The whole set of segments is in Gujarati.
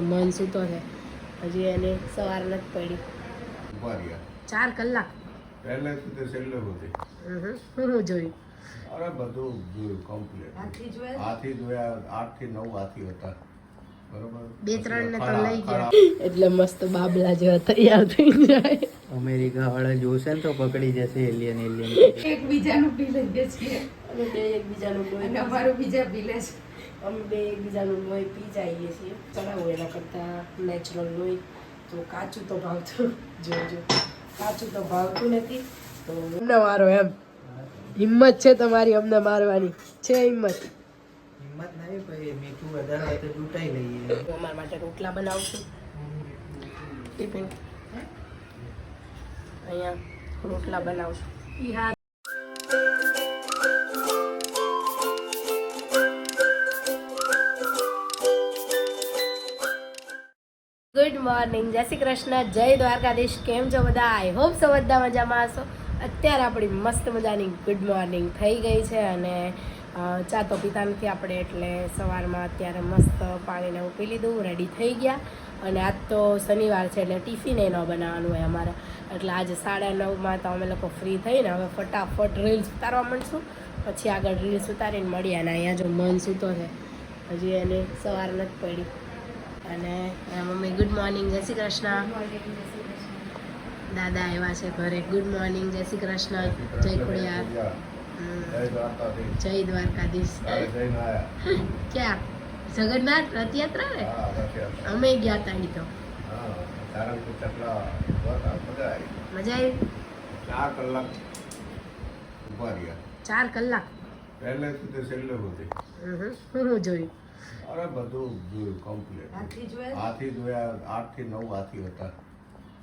મન સૂતો છે. હજી એને સવાર નથી પડી. ચાર કલાક. પહેલે સુધી છેલ્લે સુધી. હું હું જોયું. અરે બધું જોયું કમ્પ્લીટ હાથી જોયા? આઠથી નવ હાથી હતા. બે ત્રણ ને તો લઈ ગયા. એટલે મસ્ત બાબલા જેવા તૈયાર થઈ જાય. અમેરિકા વાળા જોશે ને તો પકડી જશે એલિયન એલિયન એકબીજાનું બી લઈએ છીએ. અમે બે એકબીજાનું અને અમારું બીજા બી લે છે. અમે બે એકબીજાનું લોહી પી જઈએ છીએ. ચડાવો એના કરતાં નેચરલ લોહી. તો કાચું તો ભાવતું જોજો. કાચું તો ભાવતું નથી. તો અમને મારો એમ. હિંમત છે તમારી અમને મારવાની. છે હિંમત. હિંમત નહીં ભાઈ મીઠું વધારે હોય તો તૂટાઈ લઈએ. અમારા માટે રોટલા બનાવશું ટિફિન. અહીંયા રોટલા બનાવું મોર્નિંગ. જય શ્રી કૃષ્ણ. જય દ્વારકાધીશ. કેમ છો બધા? આઈ હોપ સો બધા મજામાં હશો. અત્યારે આપણી મસ્ત મજાની ગુડ મોર્નિંગ થઈ ગઈ છે અને ચા તો પીતા નથી આપણે એટલે સવારમાં અત્યારે મસ્ત પાણીને એવું પી લીધું રેડી થઈ ગયા. અને આજ તો શનિવાર છે એટલે ટિફિન ન બનાવવાનું હોય અમારે. એટલે આજે સાડા નવમાં તો અમે લોકો ફ્રી થઈને હવે ફટાફટ રીલ્સ ઉતારવા માંડશું. પછી આગળ રીલ્સ ઉતારીને મળીએ અને અહીંયા જો મન સૂતો છે. હજી એને સવાર નથી પડી. અને મમ્મી ગુડ મોર્નિંગ જય શ્રી કૃષ્ણ. દાદા આવ્યા છે ઘરે. ગુડ મોર્નિંગ જય શ્રી કૃષ્ણ. જય ખોડિયાર. હમ, જય દ્વારકાધીશ. જય દ્વારકાધીશ. કાલે ક્યાં? જગન્નાથ રથયાત્રા ને અમે ગયા તા ઈ તો. મજા આવી. ચાર કલાક ચાર કલાક? પહેલે સુધી છેલ્લે સુધી. હું હું જોયું? અરે બધું જોયું કમ્પ્લીટ હાથી જોયા આઠથી નવ હાથી હતા.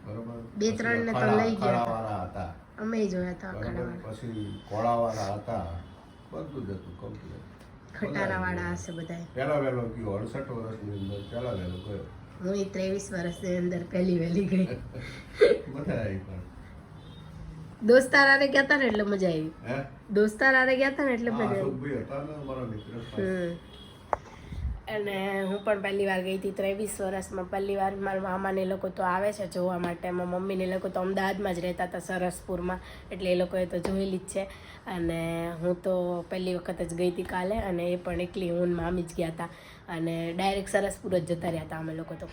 બરોબર? બે ત્રણ ને તો લઈ ગયા. હતા. અમે જોયા હતા પછી કોળાવાળા હતા. બધું જ હતું કમ્પ્લીટ ખટારાવાળા હશે બધા પહેલા વહેલો ગયો અડસઠ વર્ષની અંદર પહેલા વહેલો ગયો. હું એ ત્રેવીસ વર્ષની અંદર પહેલી વહેલી ગઈ. બધા આવી પણ. દોસ્તાર આરે ગયા હતા ને એટલે મજા આવી. દોસ્તાર આરે ગયા હતા ને એટલે મજા આવી. હતા ને મારા મિત્ર. અને હું પણ પહેલી વાર ગઈ હતી ત્રેવીસ વર્ષમાં. પહેલી વાર મારા મામાને લોકો તો આવે છે જોવા માટે. મારા મમ્મીને લોકો તો અમદાવાદમાં જ રહેતા હતા, સરસપુરમાં. એટલે એ લોકોએ તો જોયેલી જ છે. અને હું તો પહેલી વખત જ ગઈ હતી કાલે અને એ પણ એકલી હું મામી જ ગયા હતા. અને ડાયરેક્ટ સરસપુર જ જતા રહ્યા હતા અમે લોકો તો.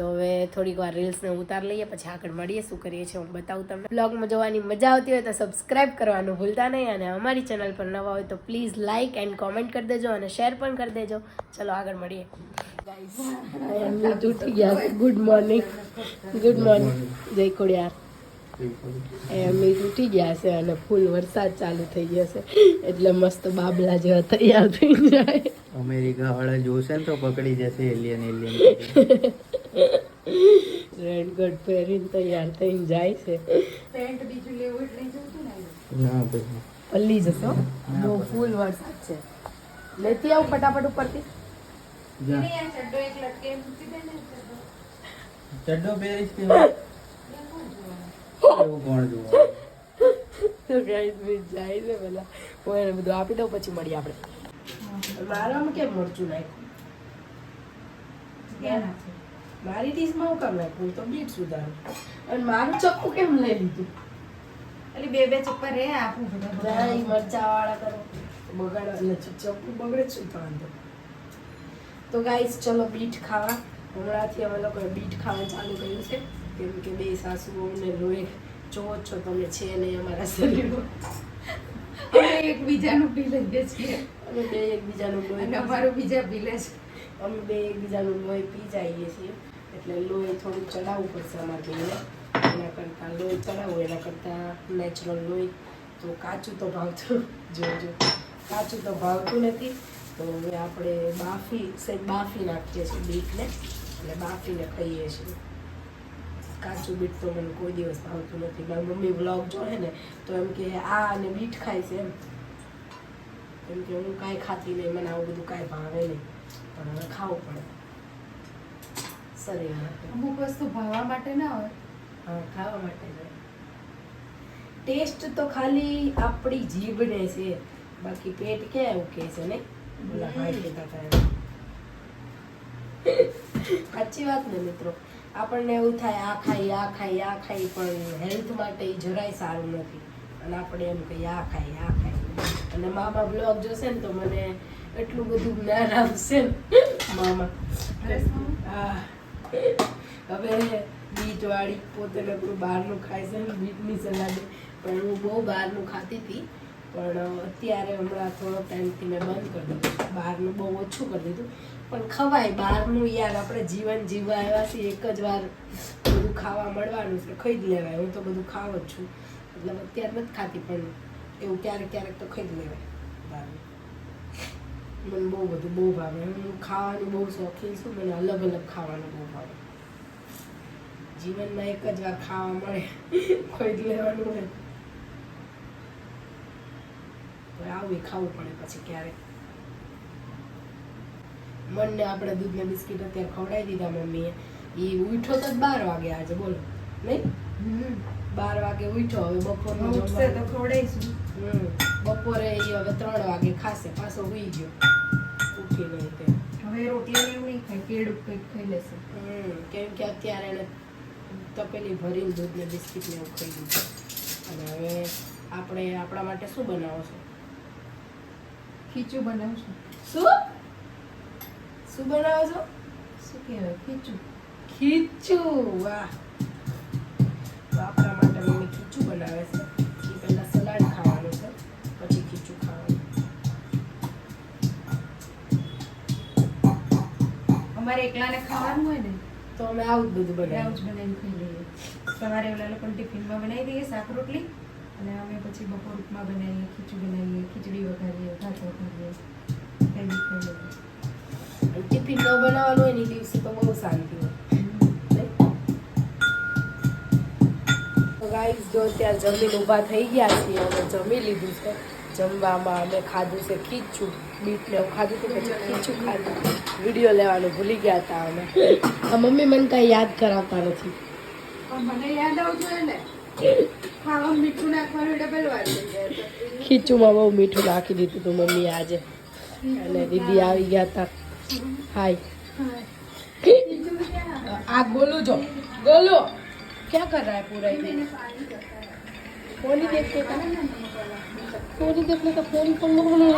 તો હવે થોડીક વાર રીલ્સને ઉતાર લઈએ પછી આગળ મળીએ. શું કરીએ છીએ હું બતાવું તમને. બ્લોગમાં જોવાની મજા આવતી હોય તો સબસ્ક્રાઈબ કરવાનું ભૂલતા નહીં અને અમારી ચેનલ પર નવા હોય તો પ્લીઝ લાઇક એન્ડ કોમેન્ટ કરી દેજો અને શેર પણ કરી દેજો. ચલો આગળ મળીએ. ઉઠી ગયા ગુડ મોર્નિંગ ગુડ મોર્નિંગ જય ખોડિયાર. એ તૂટી ગયા છે અને ફૂલ વરસાદ ચાલુ થઈ જશે એટલે મસ્ત બાબલા જેવા તૈયાર થઈ જાય. અમેરિકા વાળા જોશે ને તો પકડી જશે એલિયન એલિયન રેનકોટ પહેરીને તૈયાર થઈને જાય છે. પેન્ટ બીજું લેવું એટલે જવું ને ના ભાઈ. પલ્લી જશો? બહુ ફૂલ વરસાદ છે. લેતી આવું ફટાફટ ઉપરથી. જા. નહીં, ચડ્ડો એક લટકે મૂકી દે ને ચડ્ડો. ચડ્ડો પહેરીશ કે એવું કોણ જોવા? તો ગાઈસ મેં જાય છે પેલા. હું એને બધું આપી દઉં પછી મળીએ આપણે. મારામાં કેમ મરચું નાખ્યું? મારી ડીશમાં હું કામ નાખ્યું તો બીટ સુધારું. અને મારું ચપ્પુ કેમ લઈ લીધું? એટલે બે બે ચપ્પા રે આપું મરચા વાળા કરો. બગાડવા અને ચક્કુ બગડે શું વાંધો. તો ગાઈસ ચલો બીટ ખાવા. હમણાંથી અમે લોકોએ બીટ ખાવા ચાલુ કર્યું છે. કેમ કે બે સાસુઓને લોહી જોવો છો તમે છે નહીં અમારા શરીરમાં. અમે એકબીજાનું બી લઈએ છીએ. અમે બે એકબીજાનું લોહી અમારું બીજા બી લે છે. અમે બે એકબીજાનું લોહી પી જઈએ છીએ. એટલે લોહી થોડુંક ચડાવવું પડશે અમારે એના કરતાં લોહી ચડાવવું એના કરતાં નેચરલ લોહી. તો કાચું તો ભાવતું જોજો. કાચું તો ભાવતું નથી. તો હવે આપણે બાફી સેજ બાફી નાખીએ છીએ બીટને. એટલે બાફીને ખાઈએ છીએ. કાચું બીટ તો મને કોઈ દિવસ ભાવતું નથી. મારી મમ્મી બ્લોગ જોડે ને, તો એમ કે આ અને બીટ ખાય છે એમ. કેમ કે, હું કાંઈ ખાતી નહીં, મને આવું બધું કાંઈ ભાવે નહીં. પણ હવે ખાવું પડે. શરીર માટે. અમુક વસ્તુ ભાવવા માટે ના હોય. ખાવા માટે ટેસ્ટ તો ખાલી આપણી જીભને છે. બાકી પેટ ક્યાં એવું કે છે ને ઓલા ભાઈ કહેતા સાચી વાત ને મિત્રો. આપણને એવું થાય આ ખાઈ આ ખાઈ આ ખાઈ પણ હેલ્થ માટે જરાય સારું નથી. અને આપણે એમ કહીએ આ ખાઈ આ ખાઈ અને મામા બ્લોગ જોશે ને તો મને એટલું બધું જ્ઞાન આવશે. ને મામા હા. હવે બીટ વાળી પોતે નકરું બહારનું ખાય છે ને બીટની સલાડ. પણ હું બહુ બહારનું ખાતી હતી. પણ અત્યારે હમણાં થોડો ટાઈમથી મેં બંધ કરી દીધું. બહારનું બહુ ઓછું કરી દીધું. પણ ખવાય, બહારનું યાર આપણે જીવન જીવવા આવ્યા છીએ, એક જ વાર બધું ખાવા મળવાનું છે. ખાઈ જ લેવાય, હું તો બધું ખાવ જ છું. એટલે અત્યારે નથી ખાતી, પણ એવું ક્યારેક ક્યારેક તો ખાઈ જ લેવાય બહારનું. મને બહુ બધું બહુ ભાવે. હું ખાવાની બહુ શોખીન છું મને અલગ અલગ ખાવાનું બહુ ભાવે. જીવનમાં એક જ વાર ખાવા મળે કોઈ જ લેવાનું હોય તો આવું ખાવું પડે પછી ક્યારેક. મનને આપણે દૂધના બિસ્કિટ અત્યારે ખવડાવી દીધા મમ્મીએ. એ ઉઠો તો બાર વાગે આજે બોલો. નહીં? બાર વાગે ઉઠો હવે બપોરનું તો. ખવડાવીશું. હમ. બપોરે હવે ત્રણ વાગે ખાશે પાછો ઉઈ ગયો. ઉઠીને તે. હવે રોટલી એવું નહીં ખાય કેળું કંઈક ખાઈ લેશે. હમ. કેમ કે અત્યારે એને તપેલી ભરીને દૂધ ને બિસ્કિટ ને એવું ખાઈ દીધું અને હવે આપણે આપણા માટે શું બનાવો છો? ખીચું બનાવશું શું? શું બનાવો છો? શું કહેવાય? ખીચું. ખીચું વાહ. આપણા માટે મમ્મી ખીચું બનાવે છે. અમારે એકલાને ખાવાનું હોય ને તો અમે આવું જ બધું એટલે આવું જ બનાવીને ખાઈ લઈએ. સવારે ઓલા લોકોને ટિફિનમાં બનાવી દઈએ શાક રોટલી અને અમે પછી બપોર ઉપમા બનાવીએ ખીચડી બનાવીએ ખીચડી વઘારીએ ભાત વઘારીએ બી ખાઈ લઈએ. ટિફિન ન બનાવવાનું હોય ને દિવસે તો બહુ શાંતિ હોય ગાઈસ જો ત્યાં જમીન ઊભા થઈ ગયા છીએ અમે જમી લીધું છે. જમવામાં અમે ખાધું છે ખીચું બીટ ને ખાધું હતું પછી ખીચું ખાધું. વીડિયો લેવાનું ભૂલી ગયા હતા અમે. મમ્મી મને કાંઈ યાદ કરાવતા નથી. મને યાદ આવતું ને ખીચુમાં બહુ મીઠું નાખી દીધું હતું મમ્મી આજે. અને દીદી આવી ગયા હતા. હાય. આ ગોલું જો. ગોલું. ક્યાં કર રહા પૂરા रहा है पूरा ये फोन ही देखने का फोन ही देखने का फोन फोन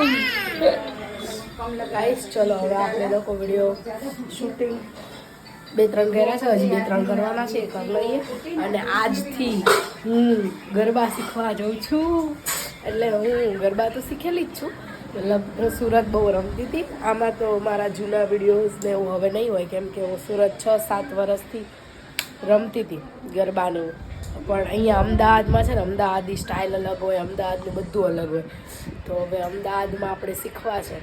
गाइस चलो હવે આપણે લોકો વિડીયો શૂટિંગ બે ત્રણ કર્યા છે હજી બે ત્રણ કરવાના છે એ કરી લઈએ અને આજથી હું ગરબા શીખવા જાઉં છું એટલે હું ગરબા તો શીખેલી જ છું મતલબ હું સુરત બહુ રમતી હતી આમાં તો મારા જૂના વિડીયોઝ ને એવું હવે નહીં હોય કેમ કે હું સુરત છ સાત વર્ષથી રમતી હતી ગરબાનું પણ અહીંયા અમદાવાદમાં છે ને અમદાવાદી સ્ટાઇલ અલગ હોય અમદાવાદનું બધું અલગ હોય. તો હવે અમદાવાદમાં આપણે શીખવા છે.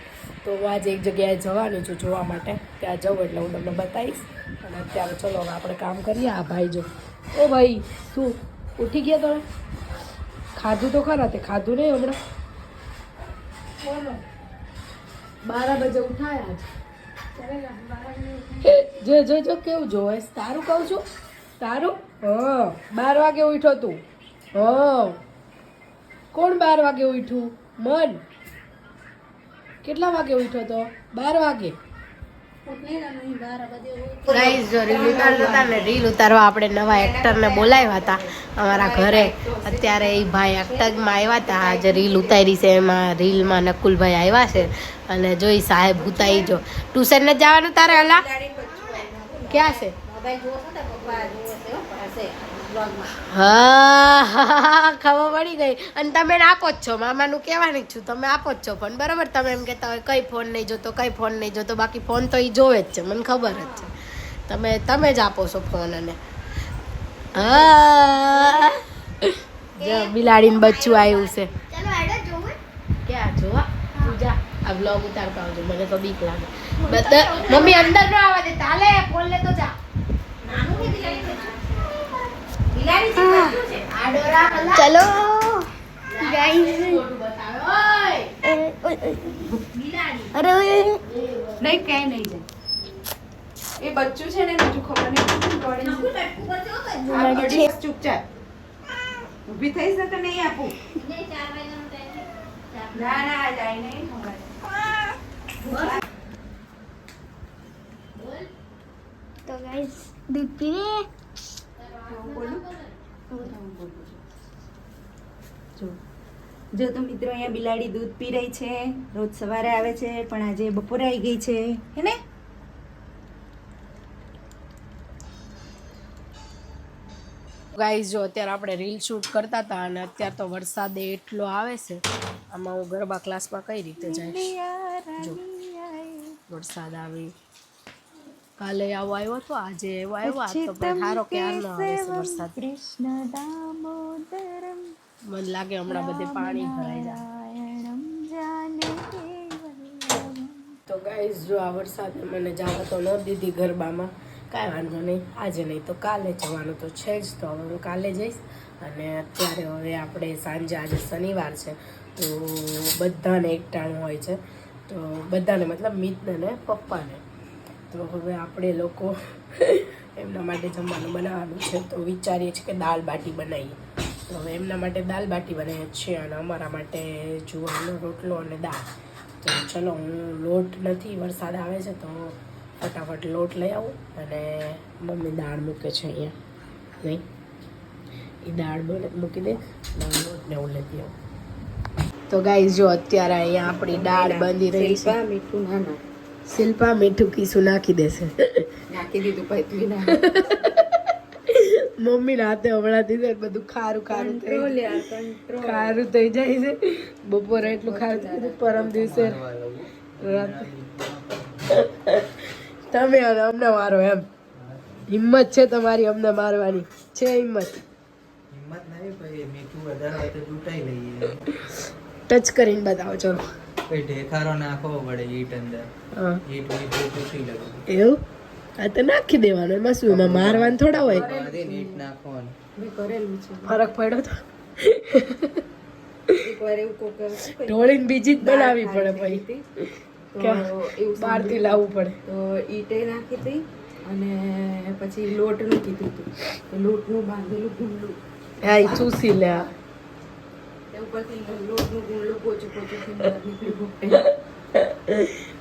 તો હું આજે એક જગ્યાએ જવાની છું જોવા માટે. ત્યાં જવું એટલે હું તમને બતાવીશ. અને અત્યારે ચલો હવે આપણે કામ કરીએ. આ ભાઈ જો. ઓ ભાઈ શું? ઉઠી ગયા તમે? ખાધું તો ખરા તે ખાધું નહીં હમણાં? બારા બજે ઉઠાયા જે જો જો જો કેવું જોવે? તારું કહું છું. તારું? હા બાર વાગે ઉઠો તું. હા કોણ બાર વાગે ઉઠ્યું? મન. કેટલા વાગે ઉઠો તો? બાર વાગે. ગાઈઝ જો રીલ ઉતારતા હતા ને રીલ ઉતારવા આપણે નવા એક્ટરને બોલાવ્યા હતા અમારા ઘરે. અત્યારે એ ભાઈ એક્ટરમાં આવ્યા હતા. આજે રીલ ઉતારી છે. એમાં રીલમાં નકુલભાઈ આવ્યા છે. અને જોઈ સાહેબ ઉતારી જો. ટ્યુશન ને જવાનું તારે હલા ક્યાં છે? હા ખબર પડી ગઈ. અને તમે આપો જ છો મામાનું કહેવાની છું તમે આપો જ છો ફોન બરાબર? તમે એમ કહેતા હોય કઈ ફોન નહીં જોતો કઈ ફોન નહીં જોતો બાકી ફોન તો એ જોવે જ છે મને ખબર જ છે. તમે તમે જ આપો છો ફોન અને. હા. બિલાડીને બચ્ચું આવ્યું છે. ક્યાં? જોવા? તું જા. આ બ્લોગ ઉતારતા આવજો મને તો બીક લાગે. મમ્મી અંદર ન આવવા દે તાલે ફોન લે તો જા ચલો. ગાઈસ અરે નહીં ક્યાંય નહીં જાય. એ બચ્ચું છે ને એને હજુ ખબર નહીં પડતી દોડીને આ અઢી વર્ષ ચૂપચાપ. ઊભી થઈશ ને તો નહીં આપું. ના ના આ જાય નહીં ખબર તો ગાઈસ દૂધ પીવે હું બોલું. હું બોલું. જો. જો તો મિત્રો અહીંયા બિલાડી દૂધ પી રહી છે. રોજ સવારે આવે છે પણ આજે બપોરે આવી ગઈ છે. હે ને? ગાઈઝ જો અત્યારે આપણે રીલ શૂટ કરતા હતા અને અત્યારે તો વરસાદ એટલો આવે છે. આમાં હું ગરબા ક્લાસમાં કઈ રીતે જઈશ? જો. વરસાદ આવે. કાલે આવો આવ્યો હતો આજે એવો આવ્યો તો પણ સારો ક્યારનો આવે વરસાદ. કૃષ્ણ દામોદરમ. મને લાગે હમણાં બધે પાણી ભરાઈ જાય. તો ગાઈઝ જો આ વરસાદે મને જવા તો ન દીધી ગરબામાં. કાંઈ વાંધો નહીં આજે નહીં તો કાલે જવાનું તો છે જ. તો હવે હું કાલે જઈશ અને અત્યારે હવે આપણે સાંજે આજે શનિવાર છે તો બધાને એકટાણું હોય છે. તો બધાને મતલબ મિતને ને પપ્પાને. તો હવે આપણે લોકો એમના માટે જમવાનું બનાવવાનું છે તો વિચારીએ છીએ કે દાળ બાટી બનાવીએ તો હવે એમના માટે દાળ બાટી બનાવીએ છીએ અને અમારા માટે જુવારનો રોટલો અને દાળ તો ચલો હું લોટ નથી વરસાદ આવે છે તો ફટાફટ લોટ લઈ આવું અને મમ્મી દાળ મૂકે છે અહીંયા નહીં એ દાળ મૂકી દે લોટને હું લેતી આવું તો ગાઈઝ જો અત્યારે અહીંયા આપણી દાળ બાંધી રહી છે મીઠું ના ના શિલ્પા મીઠું કીસું નાખી દેશે. નાખી દીધું પૈતવી ના. મમ્મીના હાથે હમણાંથી છે બધું ખારું ખારું થઈ ખારું થઈ જાય છે. બપોરે એટલું ખારું થઈ પરમ દિવસે રાતે. તમે અને અમને મારો એમ. હિંમત છે તમારી અમને મારવાની. છે હિંમત. હિંમત નહીં પછી મીઠું વધારે હોય તો ચૂંટાઈ લઈએ. ટચ કરીને બતાવો ચલો. પછી ઢેખારો નાખવો પડે ઈટ અંદર. હા. ઈટ વીટ ચૂંટી એવું? આ તો નાખી દેવાનું એમાં શું એમાં મારવાનું થોડા હોય? ઈટ નાખવાનું. મેં કરેલું છે. ફરક પડ્યો તો? એકવાર એવું કોક ઢોળીને બીજી જ બનાવવી પડે ક્યાં? એવું બહારથી લાવવું પડે. તો ઈટે નાખી હતી અને પછી લોટનું કીધું હતું. તો લોટનું બાંધેલું ગુંડલું હા એ ચૂસી લે આ.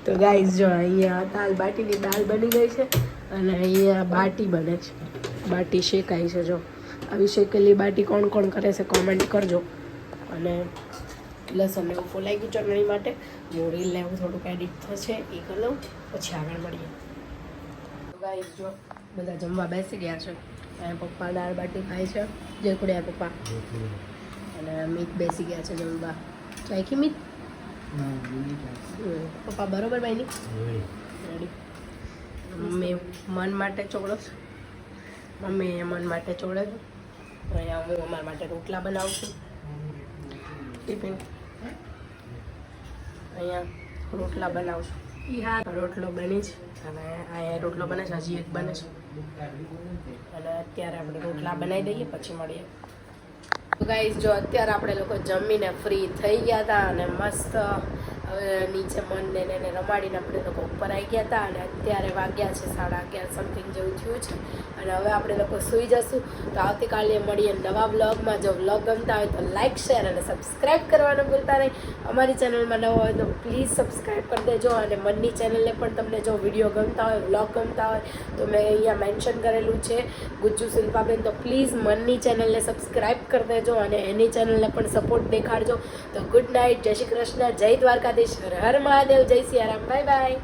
તે ગાઈઝ જો અહીંયા દાલ બાટીની દાલ બની ગઈ છે અને અહીંયા બાટી બને છે. બાટી શેકાય છે જો. આવી શેકેલી બાટી કોણ કોણ કરે છે કોમેન્ટ કરજો. અને લસણ એવું ફોલાઈ ગયું ચટણી માટે. જો લેવું એવું થોડુંક એડિટ થશે એ કરી લઉં. પછી આગળ મળીએ. તો ગાઈઝ જો બધા જમવા બેસી ગયા છે. અહીંયા પપ્પા દાળ બાટી ખાય છે. જય કુડિયા પપ્પા. અને મિત બેસી ગયા છે જમવા ચાય કે મીત? પપ્પા બરોબર ભાઈની રેડી મમ્મી મન માટે ચોળો છે. મમ્મી મન માટે ચોળે છું. અહીંયા હું અમારા માટે રોટલા બનાવું છું. ટિફિન. અહીંયા રોટલા બનાવું છું. ઈ હા રોટલો બની છે. અને અહીંયા રોટલો બને છે હજી એક બને છે. અને અત્યારે આપણે રોટલા બનાવી દઈએ પછી મળીએ. ગાઈઝ જો અત્યારે આપણે લોકો જમીને ફ્રી થઈ ગયા હતા અને મસ્ત હવે નીચે મનને એને રમાડીને આપણે લોકો ઉપર આવી ગયા હતા અને અત્યારે વાગ્યા છે સાડા અગિયાર સમથિંગ જેવું થયું છે. અને હવે આપણે લોકો સૂઈ જશું. તો આવતીકાલે મળીએ નવા વ્લોગમાં જો વ્લોગ ગમતા હોય તો લાઇક શેર અને સબસ્ક્રાઈબ કરવાનું ભૂલતા નહીં. અમારી ચેનલમાં નવો હોય તો પ્લીઝ સબસ્ક્રાઈબ કરી દેજો અને મનની ચેનલને પણ તમને જો વીડિયો ગમતા હોય વ્લોગ ગમતા હોય, તો મેં અહીંયા મેન્શન કરેલું છે. ગુજ્જુ શિલ્પાબેન, તો પ્લીઝ મનની ચેનલને સબસ્ક્રાઈબ કરી દેજો અને એની ચેનલને પણ સપોર્ટ દેખાડજો. તો ગુડ નાઇટ જય શ્રી કૃષ્ણ. જય દ્વારકાધીશ. હર હર મહાદેવ. જય સિયારામ. Bye bye